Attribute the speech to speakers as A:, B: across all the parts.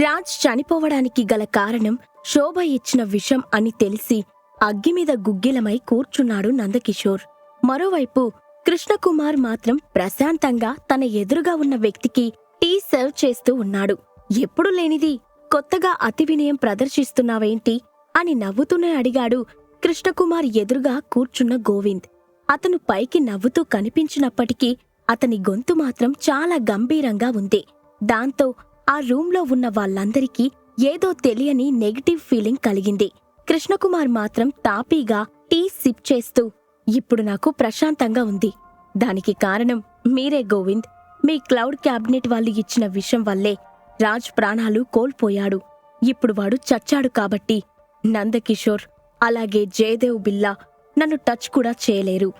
A: రాజ్ చనిపోవడానికి గల కారణం శోభ ఇచ్చిన విషం అని తెలిసి అగ్గిమీద గుగ్గిలమై కూర్చున్నాడు నందకిషోర్. మరోవైపు కృష్ణకుమార్ మాత్రం ప్రశాంతంగా తన ఎదురుగా ఉన్న వ్యక్తికి టీ సర్వ్ చేస్తూ ఉన్నాడు. ఎప్పుడు లేనిది కొత్తగా అతి వినయం ప్రదర్శిస్తున్నావేంటి? అని నవ్వుతూనే అడిగాడు కృష్ణకుమార్ ఎదురుగా కూర్చున్న గోవింద్. అతను పైకి నవ్వుతూ కనిపించినప్పటికీ అతని గొంతు మాత్రం చాలా గంభీరంగా ఉంది. దాంతో ఆ రూంలో ఉన్న వాళ్ళందరికీ ఏదో తెలియని నెగటివ్ ఫీలింగ్ కలిగింది. కృష్ణకుమార్ మాత్రం తాపీగా టీ సిప్ చేస్తూ ఇప్పుడు నాకు ప్రశాంతంగా ఉంది. దానికి కారణం మీరే గోవింద్. మీ క్లౌడ్ క్యాబినెట్ వాళ్ళు ఇచ్చిన విషయం వల్లే రాజ్ ప్రాణాలు కోల్పోయాడు. ఇప్పుడు వాడు చచ్చాడు కాబట్టి నందకిషోర్ అలాగే జయదేవ్ బిల్లా నన్ను టచ్ కూడా చేయలేరు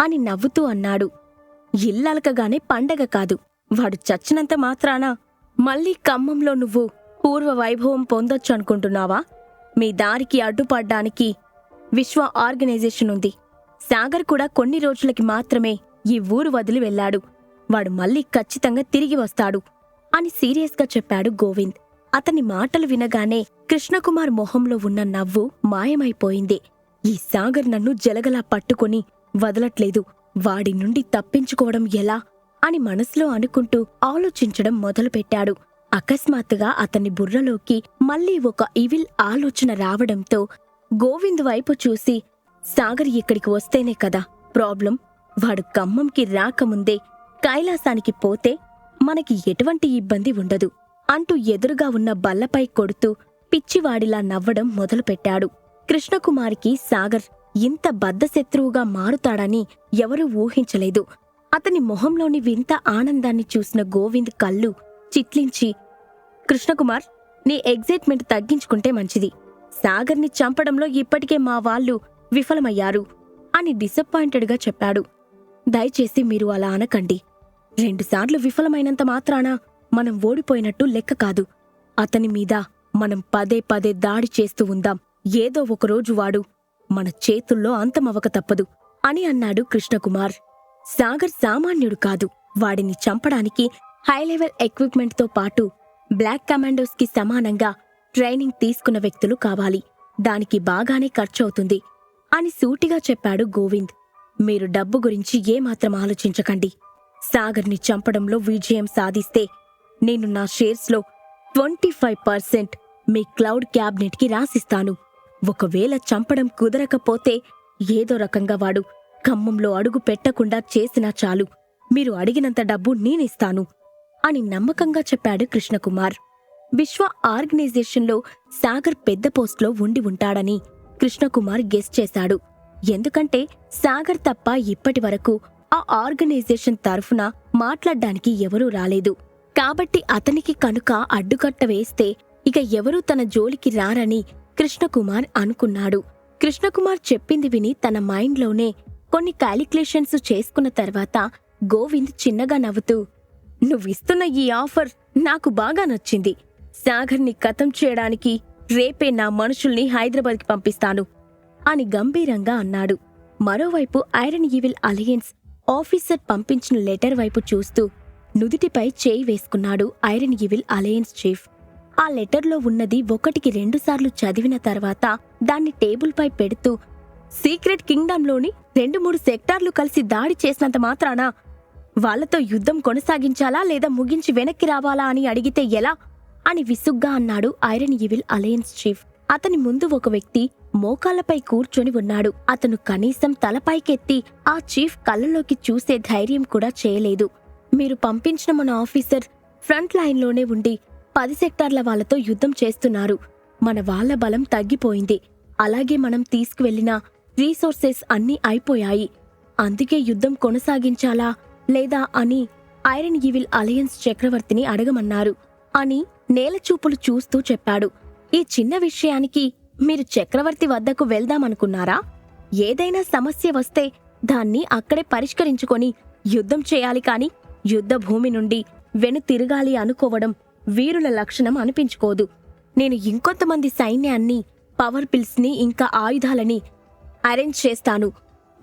A: అని నవ్వుతూ అన్నాడు. ఇల్లలకగానే పండగ కాదు. వాడు చచ్చినంత మాత్రాన మళ్ళీ ఖమ్మంలో నువ్వు పూర్వ వైభవం పొందొచ్చు అనుకుంటున్నావా మీ దారికి అడ్డుపడ్డానికి విశ్వ ఆర్గనైజేషన్ ఉంది. సాగర్ కూడా కొన్ని రోజులకి మాత్రమే ఈ ఊరు వదిలి వెళ్ళాడు. వాడు మళ్ళీ ఖచ్చితంగా తిరిగి వస్తాడు అని సీరియస్గా చెప్పాడు గోవింద్. అతని మాటలు వినగానే కృష్ణకుమార్ మొహంలో ఉన్న నవ్వు మాయమైపోయింది. ఈ సాగర్ నన్ను జలగలా పట్టుకొని వదలట్లేదు. వాడి నుండి తప్పించుకోవడం ఎలా? అని మనసులో అనుకుంటూ ఆలోచించడం మొదలుపెట్టాడు. అకస్మాత్తుగా అతని బుర్రలోకి మళ్ళీ ఒక ఇవిల్ ఆలోచన రావడంతో గోవింద్ వైపు చూసి సాగర్ ఇక్కడికి వస్తేనే కదా ప్రాబ్లం. వాడు ఖమ్మంకి రాకముందే కైలాసానికి పోతే మనకి ఎటువంటి ఇబ్బంది ఉండదు అంటూ ఎదురుగా ఉన్న బల్లపై కొడుతూ పిచ్చివాడిలా నవ్వడం మొదలుపెట్టాడు. కృష్ణకుమారికి సాగర్ ఇంత బద్ధశత్రువుగా మారుతాడని ఎవరూ ఊహించలేదు. అతని మొహంలోని వింత ఆనందాన్ని చూసిన గోవింద్ కళ్ళు చిట్లించి కృష్ణకుమార్ నీ ఎగ్జైట్మెంట్ తగ్గించుకుంటే మంచిది. సాగర్ని చంపడంలో ఇప్పటికే మా వాళ్ళు విఫలమయ్యారు అని డిసప్పాయింటెడ్గా చెప్పాడు. దయచేసి మీరు అలా అనకండి. రెండుసార్లు విఫలమైనంత మాత్రాన మనం ఓడిపోయినట్టు లెక్క కాదు. అతని మీద మనం పదే పదే దాడి చేస్తూ ఉందాం. ఏదో ఒకరోజు వాడు మన చేతుల్లో అంతమవక తప్పదు అని అన్నాడు కృష్ణకుమార్. సాగర్ సామాన్యుడు కాదు. వాడిని చంపడానికి హై లెవెల్ ఎక్విప్మెంట్తో పాటు బ్లాక్ కమాండోస్కి సమానంగా ట్రైనింగ్ తీసుకున్న వ్యక్తులు కావాలి. దానికి బాగానే ఖర్చవుతుంది అని సూటిగా చెప్పాడు గోవింద్. మీరు డబ్బు గురించి ఏమాత్రం ఆలోచించకండి. సాగర్ని చంపడంలో విజయం సాధిస్తే నేను నా షేర్స్లో ట్వంటీ ఫైవ్ పర్సెంట్ మీ క్లౌడ్ క్యాబినెట్కి రాసిస్తాను. ఒకవేళ చంపడం కుదరకపోతే ఏదో రకంగా వాడు ఖమ్మంలో అడుగు పెట్టకుండా చేసినా చాలు. మీరు అడిగినంత డబ్బు నేనిస్తాను అని నమ్మకంగా చెప్పాడు కృష్ణకుమార్. విశ్వ ఆర్గనైజేషన్లో సాగర్ పెద్ద పోస్ట్లో ఉండి ఉంటాడని కృష్ణకుమార్ గెస్ చేశాడు. ఎందుకంటే సాగర్ తప్ప ఇప్పటి వరకు ఆ ఆర్గనైజేషన్ తరఫున మాట్లాడ్డానికి ఎవరూ రాలేదు. కాబట్టి అతనికి కనుక అడ్డుకట్ట వేస్తే ఇక ఎవరూ తన జోలికి రారని కృష్ణకుమార్ అనుకున్నాడు. కృష్ణకుమార్ చెప్పింది విని తన మైండ్లోనే కొన్ని క్యాలిక్యులేషన్స్ చేసుకున్న తర్వాత గోవింద్ చిన్నగా నవ్వుతూ నువ్విస్తున్న ఈ ఆఫర్ నాకు బాగా నచ్చింది. సాగర్ని కథం చేయడానికి రేపే నా మనుషుల్ని హైదరాబాద్కి పంపిస్తాను అని గంభీరంగా అన్నాడు. మరోవైపు ఐరన్ ఈవిల్ అలయన్స్ ఆఫీసర్ పంపించిన లెటర్ వైపు చూస్తూ నుదుటిపై చేయి వేసుకున్నాడు ఐరన్ ఈవిల్ అలయన్స్ చీఫ్. ఆ లెటర్లో ఉన్నది ఒకటికి రెండుసార్లు చదివిన తర్వాత దాన్ని టేబుల్పై పెడుతూ సీక్రెట్ కింగ్డమ్లోని రెండు మూడు సెక్టార్లు కలిసి దాడి చేసినంత మాత్రాన వాళ్ళతో యుద్ధం కొనసాగించాలా లేదా ముగించి వెనక్కి రావాలా అని అడిగితే ఎలా అని విసుగ్గా అన్నాడు ఐరన్ ఈవిల్ అలయన్స్ చీఫ్. అతని ముందు ఒక వ్యక్తి మోకాళ్ళపై కూర్చొని ఉన్నాడు. అతను కనీసం తలపైకెత్తి ఆ చీఫ్ కళ్ళలోకి చూసే ధైర్యం కూడా చేయలేదు. మీరు పంపించిన మన ఆఫీసర్ ఫ్రంట్ లైన్లోనే ఉండి పది సెక్టార్ల వాళ్ళతో యుద్ధం చేస్తున్నారు. మన వాళ్ళ బలం తగ్గిపోయింది. అలాగే మనం తీసుకువెళ్ళిన రీసోర్సెస్ అన్నీ అయిపోయాయి. అందుకే యుద్ధం కొనసాగించాలా లేదా అని ఐరన్ ఈవిల్ అలయన్స్ చక్రవర్తిని అడగమన్నారు. అని నేలచూపులు చూస్తూ చెప్పాడు. ఈ చిన్న విషయానికి మీరు చక్రవర్తి వద్దకు వెళ్దామనుకున్నారా? ఏదైనా సమస్య వస్తే దాన్ని అక్కడే పరిష్కరించుకొని యుద్ధం చేయాలి కాని యుద్ధ భూమి నుండి వెను తిరగాలి అనుకోవడం వీరుల లక్షణం అనిపించుకోదు. నేను ఇంకొంతమంది సైన్యాన్ని పవర్ పిల్స్ని ఇంకా ఆయుధాలని అరేంజ్ చేస్తాను.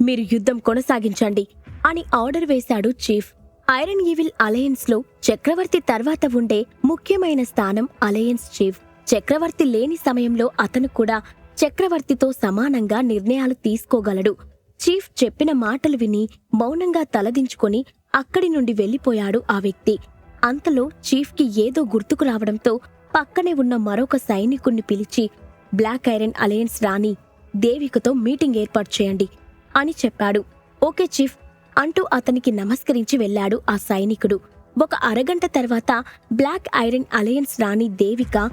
A: మీరు యుద్ధం కొనసాగించండి అని ఆర్డర్ వేశాడు చీఫ్. ఐరన్ ఈవిల్ అలయన్స్లో చక్రవర్తి తర్వాత ఉండే ముఖ్యమైన స్థానం అలయన్స్ చీఫ్. చక్రవర్తి లేని సమయంలో అతను కూడా చక్రవర్తితో సమానంగా నిర్ణయాలు తీసుకోగలడు. చీఫ్ చెప్పిన మాటలు విని మౌనంగా తలదించుకొని అక్కడి నుండి వెళ్ళిపోయాడు ఆ వ్యక్తి. అంతలో చీఫ్కి ఏదో గుర్తుకు రావడంతో పక్కనే ఉన్న మరొక సైనికుణ్ణి పిలిచి బ్లాక్ ఐరన్ అలయన్స్ రాణి దేవికతో మీటింగ్ ఏర్పాటు చేయండి అని చెప్పాడు. ఓకే చీఫ్ అంటూ అతనికి నమస్కరించి వెళ్ళాడు ఆ సైనికుడు. ఒక అరగంట తర్వాత బ్లాక్ ఐరన్ అలయన్స్ రాణి దేవిక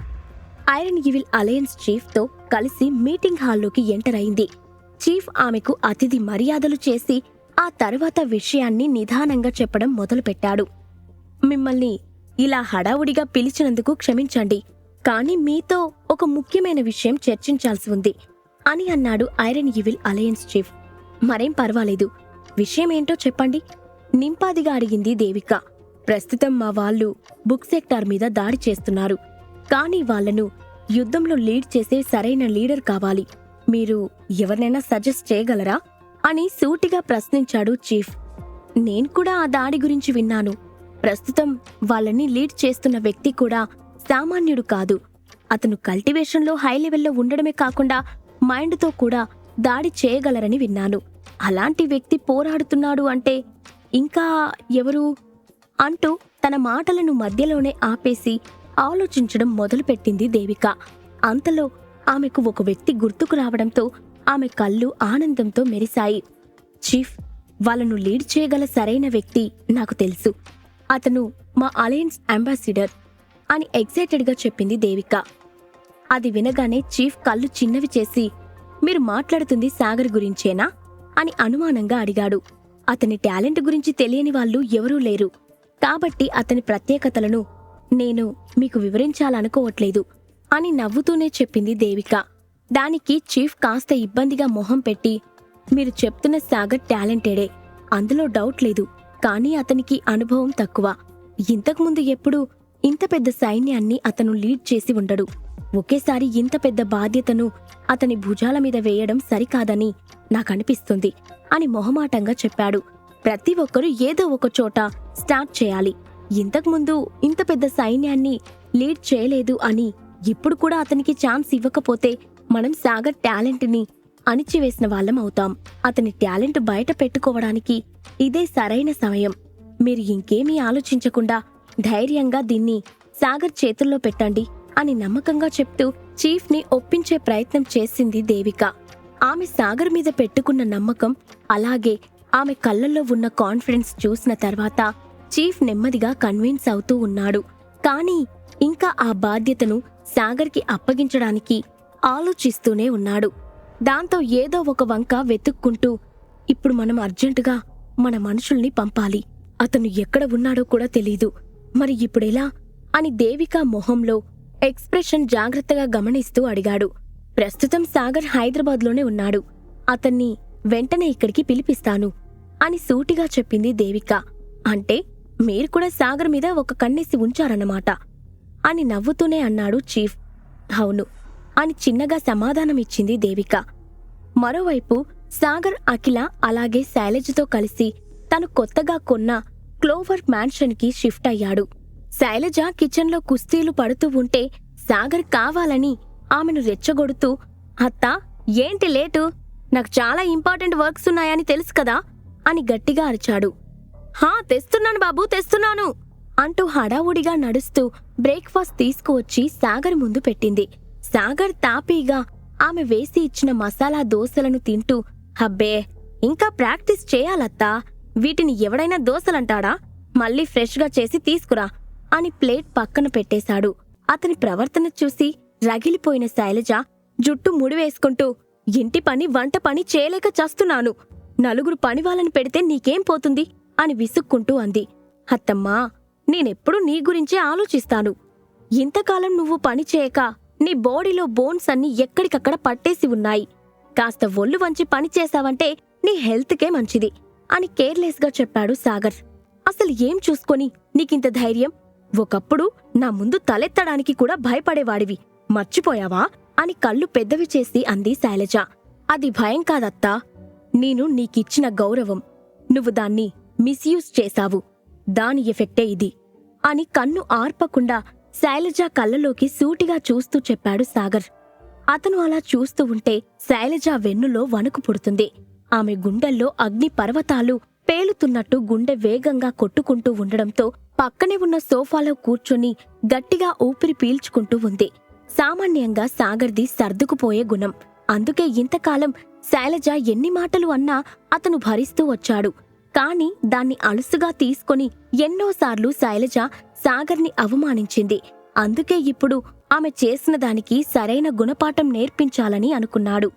A: ఐరన్ ఈవిల్ అలయన్స్ చీఫ్తో కలిసి మీటింగ్ హాల్లోకి ఎంటర్ అయింది. చీఫ్ ఆమెకు అతిథి మర్యాదలు చేసి ఆ తర్వాత విషయాన్ని నిదానంగా చెప్పడం మొదలుపెట్టాడు. మిమ్మల్ని ఇలా హడావుడిగా పిలిచినందుకు క్షమించండి కానీ మీతో ఒక ముఖ్యమైన విషయం చర్చించాల్సి ఉంది. అని అన్నాడు ఐరన్ ఈవిల్ అలయన్స్ చీఫ్. మరేం పర్వాలేదు. విషయమేంటో చెప్పండి. నింపాదిగా అడిగింది దేవిక. ప్రస్తుతం మా వాళ్ళు బుక్ సెక్టార్ మీద దాడి చేస్తున్నారు. కానీ వాళ్ళను యుద్ధంలో లీడ్ చేసే సరైన లీడర్ కావాలి. మీరు ఎవరినైనా సజెస్ట్ చేయగలరా? అని సూటిగా ప్రశ్నించాడు చీఫ్. నేను కూడా ఆ దాడి గురించి విన్నాను. ప్రస్తుతం వాళ్ళని లీడ్ చేస్తున్న వ్యక్తి కూడా సామాన్యుడు కాదు. అతను కల్టివేషన్లో హై లెవెల్లో ఉండడమే కాకుండా మైండ్తో కూడా దాడి చేయగలరని విన్నాను. అలాంటి వ్యక్తి పోరాడుతున్నాడు అంటే ఇంకా ఎవరు? అంటూ తన మాటలను మధ్యలోనే ఆపేసి ఆలోచించడం మొదలుపెట్టింది దేవిక. అంతలో ఆమెకు ఒక వ్యక్తి గుర్తుకు రావడంతో ఆమె కళ్ళు ఆనందంతో మెరిశాయి. చీఫ్ వాళ్ళను లీడ్ చేయగల సరైన వ్యక్తి నాకు తెలుసు. అతను మా అలయన్స్ అంబాసిడర్ అని ఎగ్జైటెడ్గా చెప్పింది దేవిక. అది వినగానే చీఫ్ కళ్ళు చిన్నవి చేసి మీరు మాట్లాడుతుంది సాగర్ గురించేనా? అని అనుమానంగా అడిగాడు. అతని టాలెంట్ గురించి తెలియని వాళ్ళు ఎవరూ లేరు. కాబట్టి అతని ప్రత్యేకతలను నేను మీకు వివరించాలనుకోవట్లేదు అని నవ్వుతూనే చెప్పింది దేవిక. దానికి చీఫ్ కాస్త ఇబ్బందిగా మొహం పెట్టి మీరు చెప్తున్న సాగర్ టాలెంటెడే అందులో డౌట్ లేదు కానీ అతనికి అనుభవం తక్కువ. ఇంతకుముందు ఎప్పుడూ ఇంత పెద్ద సైన్యాన్ని అతను లీడ్ చేసి ఉండడు. ఒకేసారి ఇంత పెద్ద బాధ్యతను అతని భుజాల మీద వేయడం సరికాదని నాకనిపిస్తుంది అని మొహమాటంగా చెప్పాడు. ప్రతి ఒక్కరూ ఏదో ఒక చోట స్టార్ట్ చేయాలి. ఇంతకుముందు ఇంత పెద్ద సైన్యాన్ని లీడ్ చేయలేదు అని ఇప్పుడు కూడా అతనికి ఛాన్స్ ఇవ్వకపోతే మనం సాగర్ టాలెంట్ని అణిచివేసిన వాళ్ళం అవుతాం. అతని టాలెంట్ బయట పెట్టుకోవడానికి ఇదే సరైన సమయం. మీరు ఇంకేమీ ఆలోచించకుండా ధైర్యంగా దీన్ని సాగర్ చేతుల్లో పెట్టండి. అని నమ్మకంగా చెప్తూ చీఫ్ని ఒప్పించే ప్రయత్నం చేసింది దేవిక. ఆమె సాగర్ మీద పెట్టుకున్న నమ్మకం అలాగే ఆమె కళ్ళల్లో ఉన్న కాన్ఫిడెన్స్ చూసిన తర్వాత చీఫ్ నెమ్మదిగా కన్విన్స్ అవుతూ ఉన్నాడు. కానీ ఇంకా ఆ బాధ్యతను సాగర్కి అప్పగించడానికి ఆలోచిస్తూనే ఉన్నాడు. దాంతో ఏదో ఒక వంక వెతుక్కుంటూ ఇప్పుడు మనం అర్జెంటుగా మన మనుషుల్ని పంపాలి. అతను ఎక్కడ ఉన్నాడో కూడా తెలీదు. మరి ఇప్పుడెలా? అని దేవిక మొహంలో ఎక్స్ప్రెషన్ జాగ్రత్తగా గమనిస్తూ అడిగాడు. ప్రస్తుతం సాగర్ హైదరాబాద్లోనే ఉన్నాడు. అతన్ని వెంటనే ఇక్కడికి పిలిపిస్తాను అని సూటిగా చెప్పింది దేవిక. అంటే మీరు కూడా సాగర్ మీద ఒక కన్నేసి ఉంచారన్నమాట అని నవ్వుతూనే అన్నాడు చీఫ్. అవును అని చిన్నగా సమాధానమిచ్చింది దేవిక. మరోవైపు సాగర్ అఖిల అలాగే శైలజతో కలిసి తను కొత్తగా కొన్న క్లోవర్ మ్యాన్షన్కి షిఫ్ట్ అయ్యాడు. శైలజ కిచెన్లో కుస్తీలు పడుతూ ఉంటే సాగర్ కావాలని ఆమెను రెచ్చగొడుతూ అత్తా ఏంటి లేటు? నాకు చాలా ఇంపార్టెంట్ వర్క్స్ ఉన్నాయని తెలుసు కదా? అని గట్టిగా అరిచాడు. హా తెస్తున్నాను బాబు తెస్తున్నాను! అంటూ హడావుడిగా నడుస్తూ బ్రేక్ఫాస్ట్ తీసుకువచ్చి సాగర్ ముందు పెట్టింది. సాగర్ తాపీగా ఆమె వేసి ఇచ్చిన మసాలా దోశలను తింటూ హబ్బే ఇంకా ప్రాక్టీస్ చేయాలత్తా? వీటిని ఎవడైనా దోశలంటాడా? మళ్ళీ ఫ్రెష్గా చేసి తీసుకురా అని ప్లేట్ పక్కన పెట్టేశాడు. అతని ప్రవర్తన చూసి రగిలిపోయిన శైలజ జుట్టు ముడివేసుకుంటూ ఇంటి పని వంట పని చేయలేక చస్తున్నాను. నలుగురు పని వాళ్ళని పెడితే నీకేం పోతుంది? అని విసుక్కుంటూ అంది. అత్తమ్మా నేనెప్పుడూ నీ గురించే ఆలోచిస్తాను. ఇంతకాలం నువ్వు పని చేయక నీ బాడీలో బోన్స్ అన్ని ఎక్కడికక్కడ పట్టేసి ఉన్నాయి. కాస్త ఒళ్ళు వంచి పని చేశావంటే నీ హెల్త్కే మంచిది అని కేర్లెస్గా చెప్పాడు సాగర్. అసలు ఏం చూసుకొని? నీకింత ధైర్యం? ఒకప్పుడు నా ముందు తలెత్తడానికి కూడా భయపడేవాడివి. మర్చిపోయావా? అని కళ్ళు పెద్దవి చేసి అంది శైలజ. అది భయం కాదత్తా. నేను నీకిచ్చిన గౌరవం. నువ్వు దాన్ని మిస్యూజ్ చేశావు. దాని ఎఫెక్టే ఇది. అని కన్ను ఆర్పకుండా శైలజ కళ్ళలోకి సూటిగా చూస్తూ చెప్పాడు సాగర్. అతను అలా చూస్తూ ఉంటే శైలజ వెన్నులో వణుకు పుడుతుంది. ఆమె గుండెల్లో అగ్ని పర్వతాలు పేలుతున్నట్టు గుండె వేగంగా కొట్టుకుంటూ ఉండడంతో పక్కనే ఉన్న సోఫాలో కూర్చొని గట్టిగా ఊపిరి పీల్చుకుంటూ ఉంది. సామాన్యంగా సాగర్ది సర్దుకుపోయే గుణం. అందుకే ఇంతకాలం శైలజ ఎన్ని మాటలు అన్నా అతను భరిస్తూ వచ్చాడు. కాని దాన్ని అలుసుగా తీసుకొని ఎన్నోసార్లు శైలజ సాగర్ని అవమానించింది. అందుకే ఇప్పుడు ఆమె చేసిన దానికి సరైన గుణపాఠం నేర్పించాలని అనుకున్నాడు.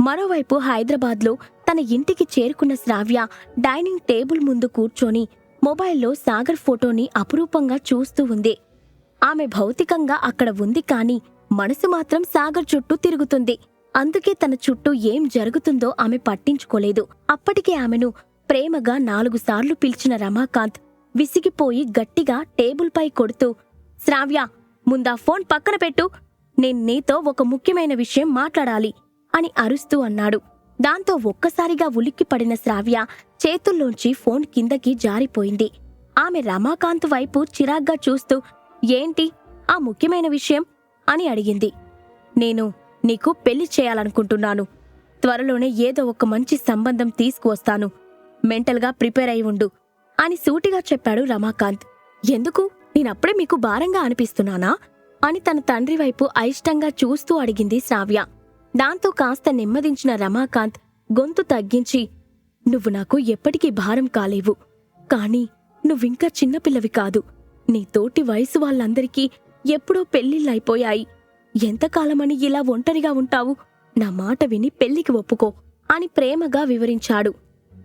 A: మరోవైపు హైదరాబాద్లో తన ఇంటికి చేరుకున్న శ్రావ్య డైనింగ్ టేబుల్ ముందు కూర్చొని మొబైల్లో సాగర్ ఫోటోని అపురూపంగా చూస్తూ ఉంది. ఆమె భౌతికంగా అక్కడ ఉంది కాని మనసు మాత్రం సాగర్ చుట్టూ తిరుగుతుంది. అందుకే తన చుట్టూ ఏం జరుగుతుందో ఆమె పట్టించుకోలేదు. అప్పటికే ఆమెను ప్రేమగా నాలుగు సార్లు పిలిచిన రమాకాంత్ విసిగిపోయి గట్టిగా టేబుల్పై కొడుతూ శ్రావ్య ముందా ఫోన్ పక్కన పెట్టు. నేను నీతో ఒక ముఖ్యమైన విషయం మాట్లాడాలి అని అరుస్తూ అన్నాడు. దాంతో ఒక్కసారిగా ఉలిక్కిపడిన శ్రావ్య చేతుల్లోంచి ఫోన్ కిందకి జారిపోయింది. ఆమె రమాకాంత్ వైపు చిరాగ్గా చూస్తూ ఏంటి? ఆ ముఖ్యమైన విషయం? అని అడిగింది. నేను నీకు పెళ్ళి చేయాలనుకుంటున్నాను. త్వరలోనే ఏదో ఒక మంచి సంబంధం తీసుకువస్తాను. మెంటల్గా ప్రిపేర్ అయి ఉండు అని సూటిగా చెప్పాడు రమాకాంత్. ఎందుకు? నేనప్పుడే మీకు భారంగా అనిపిస్తున్నానా? అని తన తండ్రి వైపు అయిష్టంగా చూస్తూ అడిగింది శ్రావ్య. దాంతో కాస్త నెమ్మదించిన రమాకాంత్ గొంతు తగ్గించి నువ్వు నాకు ఎప్పటికీ భారం కాలేవు కాని నువ్వింకా చిన్నపిల్లవి కాదు. నీ తోటి వయసు వాళ్ళందరికీ ఎప్పుడో పెళ్ళిళ్ళైపోయాయి ఎంతకాలమని ఇలా ఒంటరిగా ఉంటావు? నా మాట విని పెళ్ళికి ఒప్పుకో అని ప్రేమగా వివరించాడు.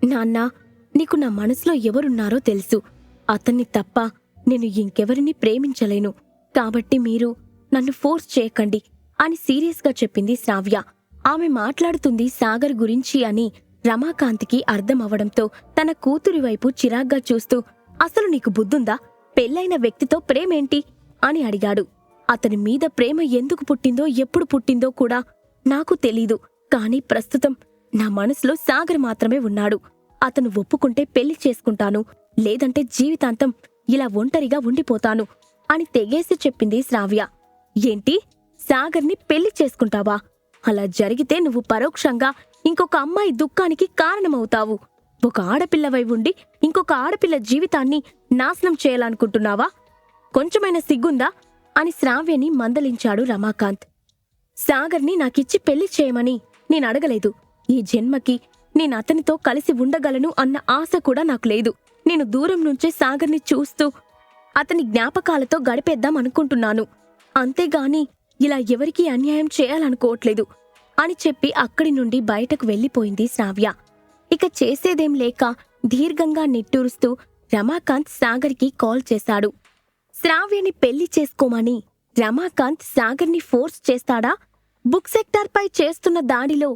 A: నాన్నా నీకు నా మనసులో ఎవరున్నారో తెలుసు. అతన్ని తప్ప నేను ఇంకెవరిని ప్రేమించలేను. కాబట్టి మీరు నన్ను ఫోర్స్ చేయకండి. అని సీరియస్గా చెప్పింది శ్రావ్య. ఆమె మాట్లాడుతుంది సాగర్ గురించి అని రమాకాంత్కి అర్థమవడంతో తన కూతురి వైపు చిరాగ్గా చూస్తూ అసలు నీకు బుద్ధుందా? పెళ్ళైన వ్యక్తితో ప్రేమేంటి? అని అడిగాడు. అతని మీద ప్రేమ ఎందుకు పుట్టిందో ఎప్పుడు పుట్టిందో కూడా నాకు తెలీదు. కానీ ప్రస్తుతం నా మనసులో సాగర్ మాత్రమే ఉన్నాడు. అతను ఒప్పుకుంటే పెళ్ళి చేసుకుంటాను లేదంటే జీవితాంతం ఇలా ఒంటరిగా ఉండిపోతాను అని తెగేసి చెప్పింది శ్రావ్య. ఏంటి? సాగర్ని పెళ్ళి చేసుకుంటావా? అలా జరిగితే నువ్వు పరోక్షంగా ఇంకొక అమ్మాయి దుఃఖానికి కారణమవుతావు. ఒక ఆడపిల్లవై ఉండి ఇంకొక ఆడపిల్ల జీవితాన్ని నాశనం చేయాలనుకుంటున్నావా? కొంచెమైన సిగ్గుందా? అని శ్రావ్యని మందలించాడు రమాకాంత్. సాగర్ని నాకిచ్చి పెళ్ళి చేయమని నేను అడగలేదు. ఈ జన్మకి నేను అతనితో కలిసి ఉండగలను అన్న ఆశ కూడా నాకు లేదు. నేను దూరం నుంచే సాగర్ని చూస్తూ అతని జ్ఞాపకాలతో గడిపేద్దాం అనుకుంటున్నాను. అంతేగాని ఇలా ఎవరికీ అన్యాయం చేయాలనుకోవట్లేదు అని చెప్పి అక్కడి నుండి బయటకు వెళ్ళిపోయింది శ్రావ్య. ఇక చేసేదేం లేక దీర్ఘంగా నిట్టూరుస్తూ రమాకాంత్ సాగర్కి కాల్ చేశాడు. శ్రావ్యని పెళ్ళి చేసుకోమని రమాకాంత్ సాగర్ని ఫోర్స్ చేస్తాడా? బుక్ సెక్టార్పై చేస్తున్న దాడిలో